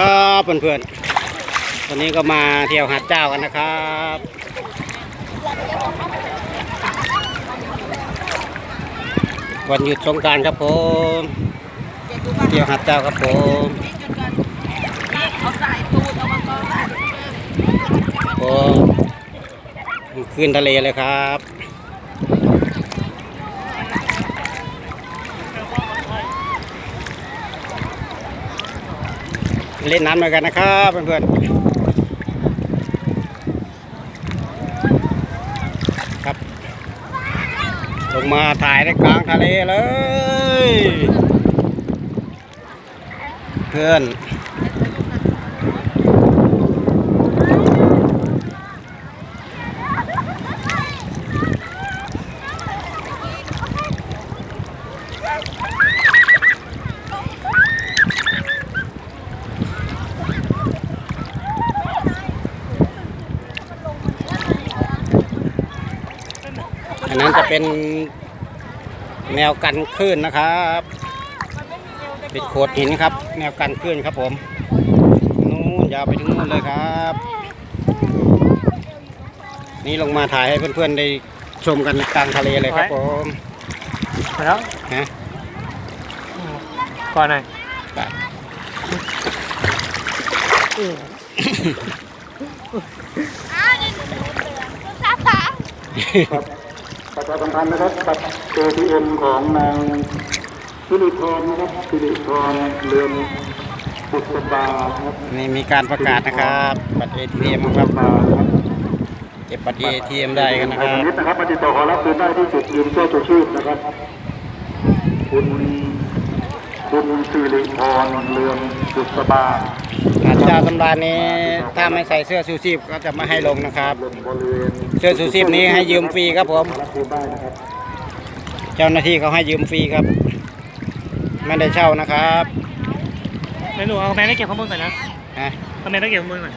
ครับเพื่อนๆวันนี้ก็มาเที่ยวหาดเจ้ากันนะครับวันหยุดสงการครับผมเที่ยวหาดเจ้าครับผมเอาใส่ตูดเอามาก่อนโอ้ขึ้นทะเลเลยครับ เล่นน้ำด้วยกันนะครับเพื่อนๆครับ ลงมาถ่ายในกลางทะเลเลย เพื่อน นนั้นจะเป็นแนวกันคลื่นนะครับปิดโขดหินครับ แนวกันคลื่นครับผมนู่นยาวไปถึงนู่นเลยครับ นี่ลงมาถ่ายให้เพื่อนๆได้ชมกันกลางทะเลเลยครับผมมาแล้วฮะก่อนหน่อยอ้าว ประชาสัมพันธ์นะครับบัตร ATM ของนางสิริพรนะครับสิริพรเรือนบุษบาครับนี่มีการประกาศนะครับ บัตร ATM ครับบาครับเก็บบัตร ATM ได้กันนะใครครัชบนิดนะครับมาติดต่อขอรับคืนได้ที่จุดยืนเสื้อชูชีพนะครับคุณ คุณสิริพรเรือนบุษบาหาดเจ้าสำราญนี้ถ้าไม่ใส่เสื้อชูชีพก็จะไม่ให้ลงนะครับลงบริเวณเสื้อชูชีพนี้ให้ยืมฟรีครับผมขอรับคืนได้นะครับเจ้าหน้าที่เขาให้ยืมฟรีครับ ไม่ได้เช่านะครับเดี๋ยวหนูเอาแมงได้เก็บข้อมูลก่อนนะนะเอาแมงได้เก็บข้อมูลก่อน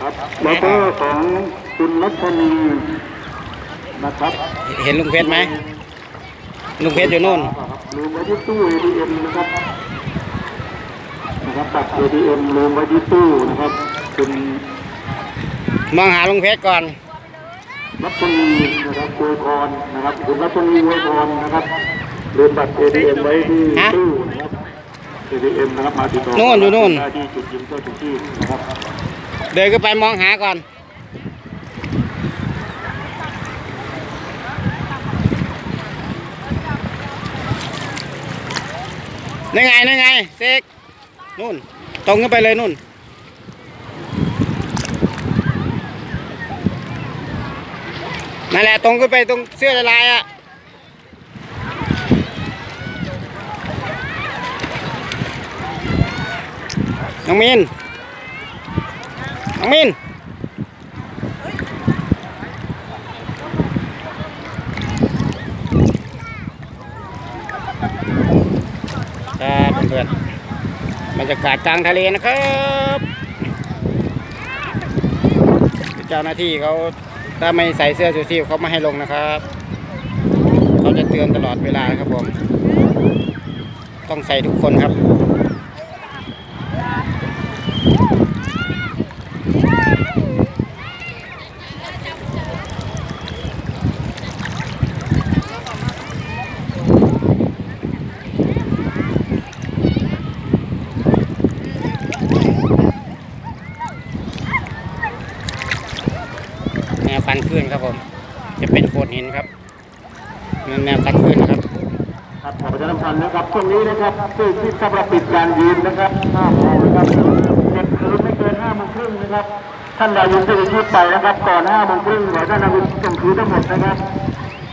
ครับแล้วก็ของคุณรัชนีนะครับ เห็นลุงเพชรไหมลุงเพชรอยู่นู่น ลืมไว้ที่ตู้ ATM นะครับ นะครับบัตร ATM ลืมไว้ที่ตู้นะครับคุณมองหาลุงเพชรก่อนรัชนีนะครับอวยพรนะครับคุณรัชนีอวยพรนะครับลืมบัตร ATM ไว้ที่ฮะตู้นะครับ ATM นะครับมาติดต่อนู่นอยู่นู่น ได้ที่จุดยืมเจ้าจุดที่นะครับ เดินขึ้นไปมองหาก่อน นี่ไงนี่ไงเซกนู่น ตรงขึ้นไปเลยนู่น นั่นแหละตรงขึ้นไปตรงเสื้อลายอะน้องมินน้องมิน ครับเพื่อนๆบรรยากาศกลางทะเลนะครับเจ้าหน้าที่เขาถ้าไม่ใส่เสื้อชูชีพเขาไม่ให้ลงนะครับเขาจะเตือนตลอดเวลาครับผม ต้องใส่ทุกคนครับ วกันขึ้นครับผม จะเป็นโขดหินครับแนวกันขึ้นนครับครับขอประชาสัมพันธ์นะครับช่วงนี้นะครับผู้ที่สำหรับปิดการยืนนะครับห้าโมงนะครับเก็บคืนไม่เกินห้าโมงครึ่งนะครับ ท่านใดยืนจะชีพไปนะครับ ก่อนห้าโมงครึ่งขอท่านนำไปส่งคืนทั้งหมดนะครับ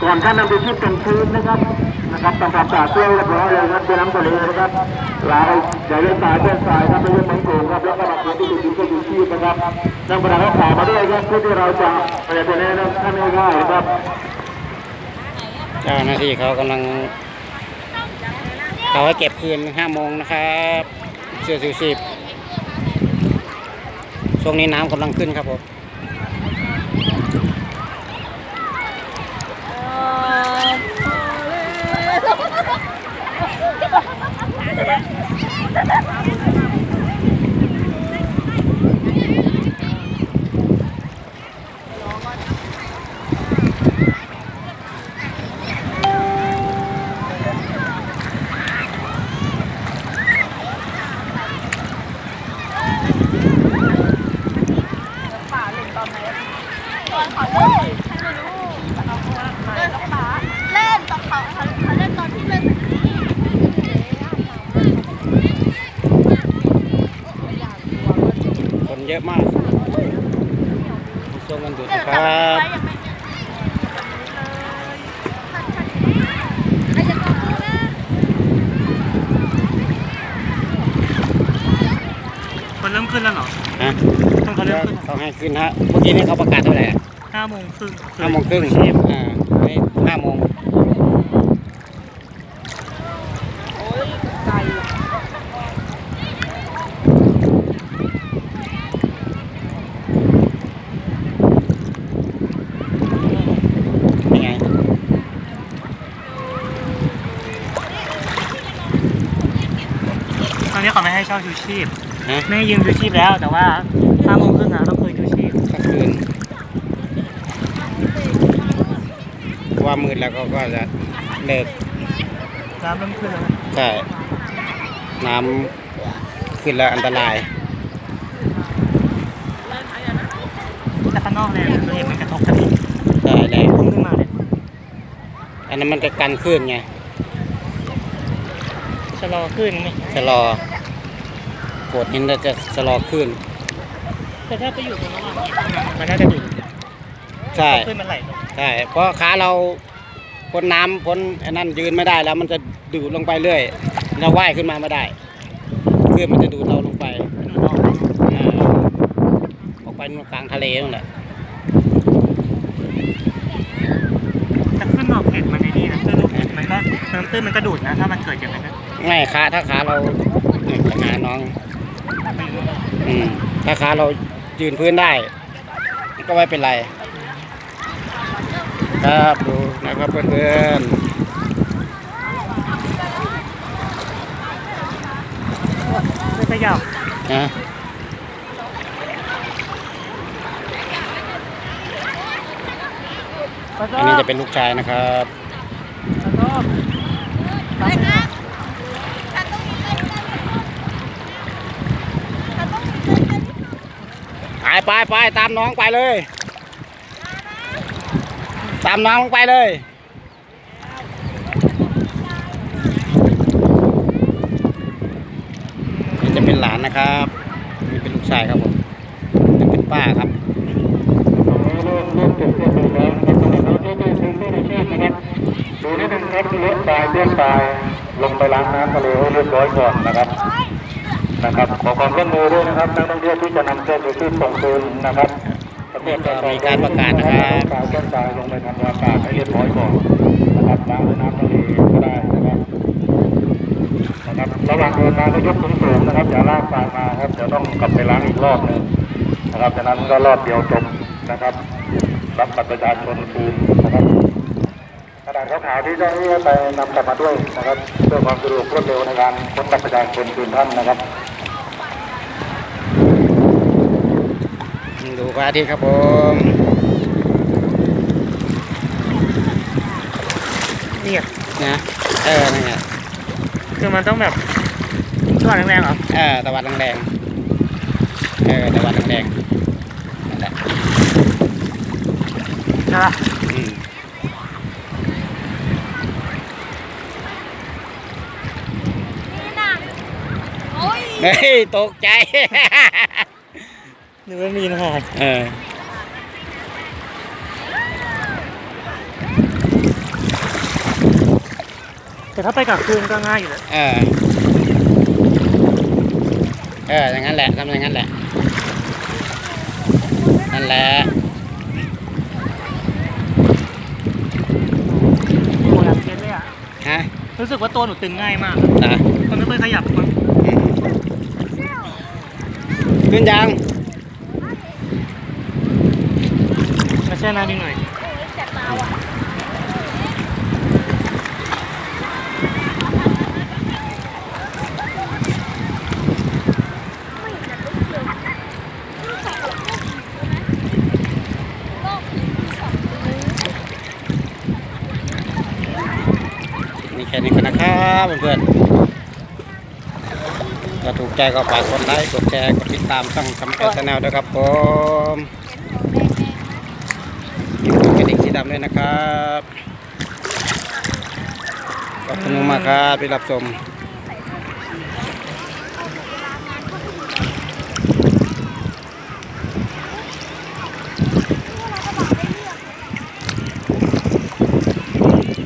ก่อนท่านนำไปชีพเป็นคืนนะครับ นะครับทำความสะอาดเสื้อเรียบร้อยเลยครับเป็นน้ำทะเลนะครับลายอย่าเล่นสายเล่นสายครับไม่เล่นมือนโกงครับแล้วก็มาเพื่อที่จะยืนก็ยืนชีพนะครับนั่งประดับข่ามาด้วยครับเพื่อที่เราจะไปจะแนะนำท่านง่ายๆครับเจ้าหน้าที่เขากำลังเขาให้เก็บคืนห้าโมงนะครับเสื้อชูชีพช่วงนี้น้ำกำลังขึ้นครับผม เขอเล่นให้มาดูเล่นกับป๋าเล่นกับเขาเขาเขาเล่นตอนที่เล่นแบบนี้ คนเยอะมากช่วงวันหยุดเล่นนะคแต่รัมันบ ไปยังไม่เล่นไอ้ยังก็พูดนะ คนเริ่มขึ้นแล้วเหรอ ฮะ ต้องเขาเริ่มขึ้นเขาให้ขึ้นฮะเมื่อกี้นี้เขาประกาศเท่าไหร่อะห้าโมงครึ่งห้าโมงครึ่งอ่านี่ห้าโมงโอ้ยไกลอะเป็นไงตอนนี้เขาไม่ให้เช่าชูชีพฮะไม่ให้ยืมชูชีพแล้วแต่ว่า ห้าโมงครึ่งอะต้องเคยชูชีพก็คืนเพราะว่ามืดแล้วก็ก็จะเลิกน้ำเริ่มขึ้นแล้วนะใช่น้ำขึ้นแล้วอันตราย แต่ข้างนอกเลยเราเห็นมันกระทบกันอีกใช่แล้วพุ่งขึ้นมาเลยอันนั้นมันจะกันขึ้นไงชะลอขึ้นไหมชะลอโกดหินเราจะชะลอขึ้น แต่ถ้าไปอยู่ตรงระหว่างนี้มันน่าจะดูดใช่ขึ้นมันไหลลงใช่เพราะขาเราพ้นน้ำพ้นไอ้นั่นยืนไม่ได้แล้ว มันจะดูดลงไปเรื่อย เราว่ายขึ้นมาไม่ได้คลื่นมันจะดูดเราลงไปดูดออกอ่าออกไปนู่นกลางทะเลนั่นแหละแต่ขึ้นออกเห็นมันในนี่นะขึ้นลูกเห็นมันก็น้ำตื้นมันก็ดูดนะ ถ้ามันเกิดอย่างนั้นนะไม่ขาถ้าขาเราเนี่ยจะหาน้องไม่รู้ว่าอืมถ้าขาเรา ยืนพื้นได้ ก็ไม่เป็นไร ครับดูนะครับเพื่อนไม่ขยับนะอันนี้จะเป็นลูกชายนะครับ ไปครับแต่ต้องมีเล่นกันแต่ต้องมีเล่นกัน ไปไปไปตามน้องไปเลย ตามน้องไปเลยนี่จะเป็นหลานนะครับนี่เป็นลูกชายครับผมนี่เป็นป้าครับดูนิดนึงครับเลี้ยงตายเลี้ยงตายลงไปล้างน้ำทะเลให้เรียบร้อยก่อนนะครับ นะครับ ขอความร่วมมือด้วยนะครับนักท่องเที่ยวที่จะนำเสื้อชูชีพส่งคืนนะครับนี่ก็มีการประกาศนะครับกายเส้นตายลงไปทำความสะอาดให้เรียบร้อยก่อนนะครับล้างด้วยน้ำทะเลก็ได้นะครับนะครับระหว่างเดินมาก็ยกสูงสูงๆนะครับอย่าลากสายมาครับเดี๋ยวต้องกลับไปล้างอีกรอบหนึงนะครับจากนั้นก็รอบเดียวจบนะครับรับบัตรประชาชนคืนนะครับกระดาษขาวๆที่เจ้าหน้าที่ให้ไปนำกลับมาด้วยนะครับ เพื่อความสะดวกรวดเร็วในการค้นบัตรประชาชนคืนท่านนะครับ ดูพระอาทิตย์ครับผมเนี่ยนะเออนั่นไงคือมันต้องแบบทอดแรงๆเหรอเออตะวันแดงๆเออตะวันแดงๆนั่นแหละใช่ปะอืมนี่นะโอ้ยเฮ้ยตกใจ หรือว่ามีนะฮะเออแต่ถ้าไปกับคืนก็ง่ายอยู่แล้วเออ เออ อย่างนั้นแหละทำอย่างนั้นแหละ นั่นแหละโอ้ยอยากเก็ตเลยอะ ฮะรู้สึกว่าตัวหนูตึงง่ายมากนะมันไม่ค่อยขยับมั้งขึ้นยัง มา แช่น้ำนิดหน่อยแสบตาว่ะนี่แค่นี้ก็นะครับเพื่อนๆถ้าถูกใจก็ฝากกดไลค์กดแชร์กดติดตามช่องคำแอชแนลด้วยครับผม เามด้วยนะครับ ขอบคุณมากครับที่รับชม